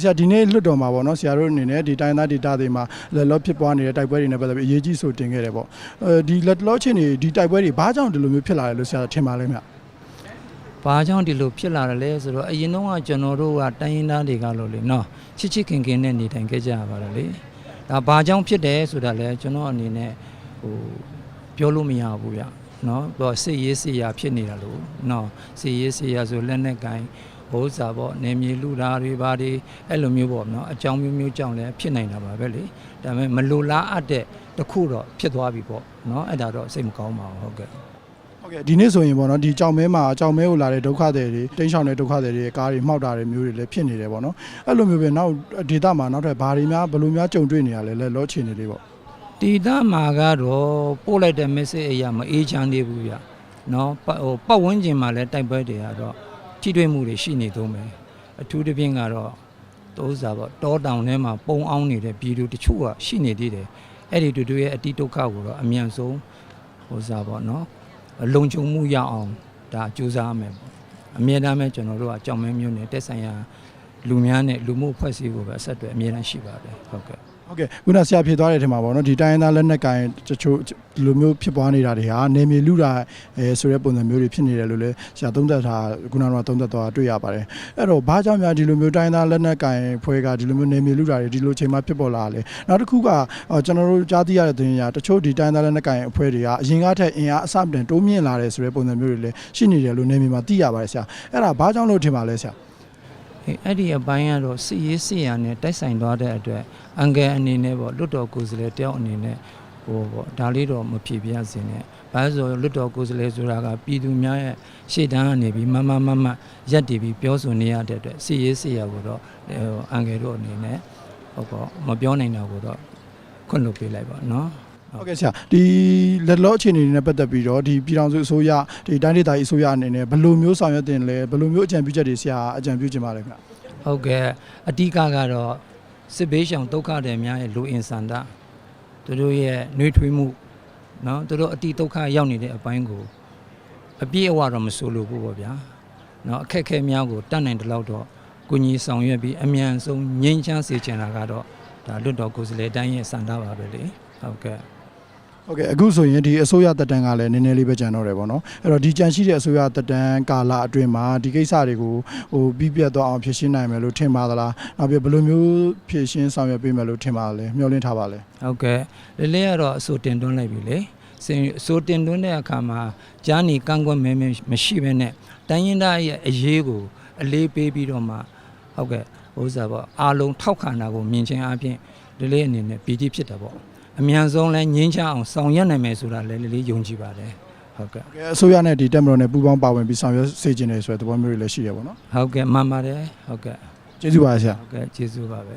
ဆရာဒီနေ့လွတ်တော်မှာပေါ့နော်ဆရာတို့အနေနဲ့ဒီတိုင်းသားဒေတာတွေမှာလက်လောဖြစ်ပွားနေတဲ့တိုက်ပွဲတွေနဲ့ပတ်သက်ပြီးအရေးကြီးဆိုတင်ခဲ့တယ်ပေါ့အဲဒီလက်လောချင်းတွေဒီတိုက်ပွဲတွေဘာကြောင့်ဒီလိုမျိုးဖြစ်လာတယ်လို့ဆရာထင်ပါလဲမြတ်ဘာကြောင့်ဒီလိုဖြစ်လာတယ်လဲဆိုတော့အရင်တော့ကကျွန်တော်တို့ကတိုင်းရင်းသားတွေကလို့လေနော်ချစ်ချစ်ခင်ခင်နဲ့နေထိုင်ခဲ့ကြရပါတယ်လေဒါဘာကြောင့်ဖြစ်တယ်ဆိုတာလဲကျွန်တော်အနေနဲ့ဟိုပြောလို့မရဘူးဗျနော်တော့စစ်ရေးစစ်ရာဖြစ်နေတာလို့နော်စစ်ရေးစစ်ရာဆိုလက်နဲ့ကင် ဘိုးစာပေါ့နေမြေလူလာတွေဘာတွေအဲ့လိုမျိုးပေါ့နော်အကြောင်းမျိုးမျိုးကြောင့်လည်းဖြစ်နိုင်တာပါပဲလေဒါပေမဲ့မလိုလားအပ်တဲ့တစ်ခုတော့ဖြစ်သွားပြီပေါ့နော်အဲ့ဒါတော့စိတ်မကောင်းပါဘူးဟုတ်ကဲ့ဟုတ်ကဲ့ဒီနေ့ဆိုရင်ပေါ့နော်ဒီကြောင်မဲမှာကြောင်မဲကိုလာတဲ့ဒုက္ခတွေတွေတိမ်းရှောင်တဲ့ဒုက္ခတွေတွေကားတွေမှောက်တာတွေမျိုးတွေလည်းဖြစ်နေတယ်ပေါ့နော်အဲ့လိုမျိုးပဲနောက်ဒေသမှာနောက်ထပ်ဘာတွေများဘယ်လိုများကြုံတွေ့နေရလဲလဲလောချင်နေလေးပေါ့ဒေသမှာကတော့ပို့လိုက်တဲ့ message အရာမအေးချမ်းသေးဘူးဗျနော်ဟိုပတ်ဝန်းကျင်မှာလည်းတိုက်ပွဲတွေကတော့ ထိတွေ့မှုတွေရှိနေသုံးပဲအထူးသဖြင့်ကတော့သိုးစားပေါ့တောတောင်ထဲမှာပုံအောင်နေတဲ့ပြည်သူတချို့ကရှိနေသေးတယ်အဲ့ဒီတို့ရဲ့အတိဒုက္ခကိုတော့အမြန်ဆုံးဟိုစားပေါ့နော်လုံခြုံမှုရအောင်ဒါကြိုးစားမယ်ပေါ့အမြဲတမ်းပဲကျွန်တော်တို့ကကြောင်မဲမျိုးနဲ့တက်ဆိုင်ရာလူများနဲ့လူမှုအဖွဲ့အစည်းကိုပဲအဆက်အသွယ်အမြဲတမ်းရှိပါတယ်ဟုတ်ကဲ့ ဟုတ်ကဲ့ခုနဆရာဖြေသွားတဲ့အထက်မှာပေါ့နော်ဒီတိုင်းရင်းသားလက်နက်ကိုင်တချို့ဒီလိုမျိုးဖြစ်ပွားနေတာတွေဟာနေမြေလူတာအဲဆိုတဲ့ပုံစံမျိုးတွေဖြစ်နေတယ်လို့လည်းဆရာသုံးသပ်ထားခုနကတော့သုံးသပ်သွားတွေ့ရပါတယ်အဲ့တော့ဘာကြောင့်များဒီလိုမျိုးတိုင်းရင်းသားလက်နက်ကိုင်ဖွဲ့ကဒီလိုမျိုးနေမြေလူတာတွေဒီလိုချိန်မှဖြစ်ပေါ်လာတာလဲနောက်တစ်ခုကအော်ကျွန်တော်တို့ကြားသိရတဲ့သတင်းညာတချို့ဒီတိုင်းရင်းသားလက်နက်ကိုင်အဖွဲ့တွေကအရင်ကထက်အင်အားအဆမတန်တိုးမြင့်လာတယ်ဆိုတဲ့ပုံစံမျိုးတွေလည်းရှိနေတယ်လို့နေမြေမှာသိရပါတယ်ဆရာအဲ့ဒါဘာကြောင့်လို့ထင်ပါလဲဆရာ အေးအဲ့ဒီအပိုင်းကတော့စစ်ရေးစစ်ရာနဲ့တိုက်ဆိုင်သွားတဲ့အတွက်အန်ကယ်အနေနဲ့ပေါ့လွတ်တော်ကိုယ်စားလှယ်တယောက်အနေနဲ့ဟိုပေါ့ဒါလေးတော့မဖြေပြစင်နဲ့ဘာလို့လဲဆိုတော့လွတ်တော်ကိုယ်စားလှယ်ဆိုတာကပြည်သူများရဲ့ရှေ့တန်းကနေပြီးမမမမရက်တည်ပြီးပြောဆိုနေရတဲ့အတွက်စစ်ရေးစစ်ရာကိုတော့ဟိုအန်ကယ်တို့အနေနဲ့ဟုတ်ပေါ့မပြောနိုင်တာကိုတော့ခွင့်လွှတ်ပေးလိုက်ပါနော် ဟုတ်ကဲ့ဆရာဒီလက်လောအခြေအနေတွေနဲ့ပတ်သက်ပြီးတော့ဒီပြည်ထောင်စုအစိုးရဒီတိုင်းဒေသကြီးအစိုးရအနေနဲ့ဘယ်လိုမျိုးဆောင်ရွက်တင်လဲဘယ်လိုမျိုးအကြံပြုချက်တွေဆရာအကြံပြုချင်ပါလဲခင်ဗျ ဟုတ်ကဲ့အဓိကကတော့စစ်ဘေးရှောင်ဒုက္ခတွေများရဲ့လူအင်ဆန္ဒသူတို့ရဲ့နှွေးထွေးမှုเนาะသူတို့အတိဒုက္ခရောက်နေတဲ့အပိုင်းကိုအပြည့်အဝတော့မဆိုလိုဘူးပေါ့ဗျာเนาะအခက်အခဲများကိုတတ်နိုင်တဲ့လောက်တော့ကိုကြီးဆောင်ရွက်ပြီးအမြန်ဆုံးငြိမ်းချမ်းစေချင်တာကတော့ဒါလွတ်တော်ကိုယ်စားလှယ်တိုင်းရဲ့စံတာပါပဲလေဟုတ်ကဲ့ ဟုတ်ကဲ့အခုဆိုရင်ဒီအစိုးရတက်တန်းကလည်းနည်းနည်းလေးပဲကြံတော့တယ်ပေါ့နော်အဲ့တော့ဒီကြံရှိတဲ့အစိုးရတက်တန်းကာလအတွင်းမှာဒီကိစ္စတွေကိုဟိုပြီးပြတ်သွားအောင်ဖြည့်ရှင်းနိုင်မယ်လို့ထင်ပါသလားနောက်ပြီးဘယ်လိုမျိုးဖြည့်ရှင်းဆောင်ရွက်ပေးမယ်လို့ထင်ပါလဲမျှော်လင့်ထားပါလဲဟုတ်ကဲ့လေးလေးကတော့အစိုးတင်သွင်းလိုက်ပြီလေစင်အစိုးတင်သွင်းတဲ့အခါမှာကြားနေကန့်ကွက်မဲမဲမရှိဘဲနဲ့တိုင်းရင်သားရဲ့အရေးကိုအလေးပေးပြီးတော့မှဟုတ်ကဲ့ဥစ္စာပေါ့အားလုံးထောက်ခံတာကိုမြင်ချင်းအပြင်လေးလေးအနေနဲ့ပီတိဖြစ်တာပေါ့ အမြန်ဆုံးလဲငင်းချအောင်ဆောင်ရွက်နိုင်မယ်ဆိုတာလဲလေးလေးယုံကြည်ပါတယ်ဟုတ်ကဲ့ဟုတ်ကဲ့အစိုးရနဲ့ဒီတက်မတော်နဲ့ပူးပေါင်းပါဝင်ပြီးဆောင်ရွက်စေချင်တယ်ဆိုတဲ့သဘောမျိုးတွေလည်းရှိရပါတော့ဟုတ်ကဲ့မှန်ပါတယ်ဟုတ်ကဲ့ကျေးဇူးပါဆရာဟုတ်ကဲ့ကျေးဇူးပါပဲ